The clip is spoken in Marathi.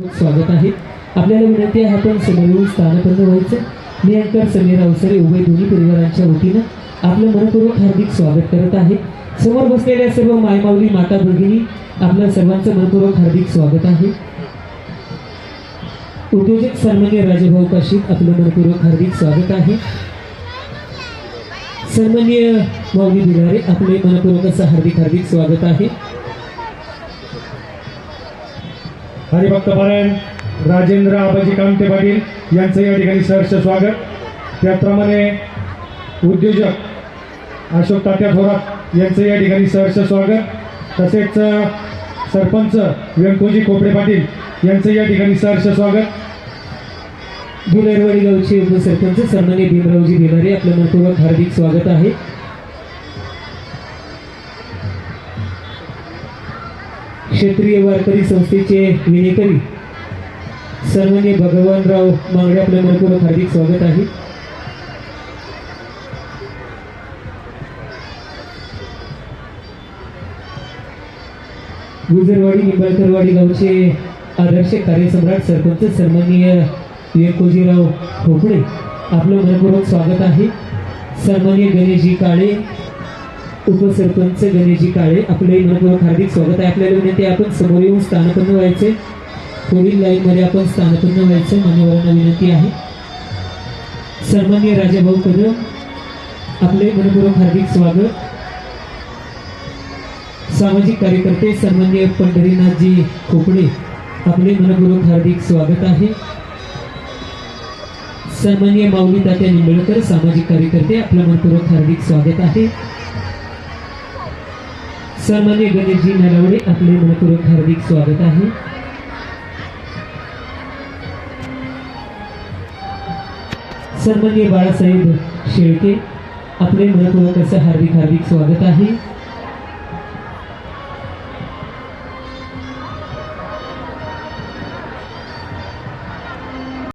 स्वागत आहे. आपल्याला विनंती आहे आपण समोर येऊन स्थानपन्न व्हायचं मी अँकर समीर अवसरे उभय दोन्ही परिवारांच्या वतीनं आपलं मनपूर्वक हार्दिक स्वागत करत आहे. समोर बसलेल्या सर्व मायमावली माता भगिनी आपल्या सर्वांचं मनपूर्वक हार्दिक स्वागत आहे. उद्योजक सन्मान्य राजभाऊ काशीत आपलं मनपूर्वक हार्दिक स्वागत आहे. सन्मान्य माऊली भिलारे आपले मनपूर्वक असं हार्दिक हार्दिक स्वागत आहे. हरिभक्त परायण राजेंद्र आबाजी कामते पाटील यांचं या ठिकाणी सहर्ष स्वागत. त्याचप्रमाणे उद्योजक अशोक तात्या थोरात यांचं या ठिकाणी सहर्ष स्वागत. तसेच सरपंच व्यंकोजी खोपडे पाटील यांचं या ठिकाणी सहर्ष स्वागत. भिलारवाडी गावचे उपसरपंच सन्मानी भीमरावजी भिलारे आपलं मनपूर्वक हार्दिक स्वागत आहे. क्षेत्रीय वारकरी संस्थेचे विनेकरी सन्मान्य भगवानराव मांगडे आपल्या मनपूर्वक हार्दिक स्वागत आहे. गुजरवाडी निंबाळकरवाडी गावचे आदर्श कार्यसम्राट सरपंच सन्माननीय येकोजीराव खोपडे आपलं मनपूर्वक स्वागत आहे. सन्माननीय गणेशजी काळे उपसरपंच गणेशजी काळे आपले मनपूर्वक हार्दिक स्वागत आहे. आपल्याला विनंती आहे आपण समोर येऊन स्थानपन्न व्हायचे. पुढील लाईनमध्ये आपण स्थानपन्न व्हायचं मान्यवरांना विनंती आहे. सन्मान्य राजाभाऊ कदम आपले मनपूर्वक हार्दिक स्वागत. सामाजिक कार्यकर्ते सन्मान्य पंढरीनाथजी खोपडे आपले मनपूर्वक हार्दिक स्वागत आहे. सन्मान्य माऊली तात्या निंबळकर सामाजिक कार्यकर्ते आपलं मनपूर्वक हार्दिक स्वागत आहे. सन्मान्य गणेशजी नलावडे आपले मनपूर्वक हार्दिक स्वागत आहे. सन्मान्य बाळासाहेब शेळके आपले मनपूर्वक असं हार्दिक हार्दिक स्वागत आहे.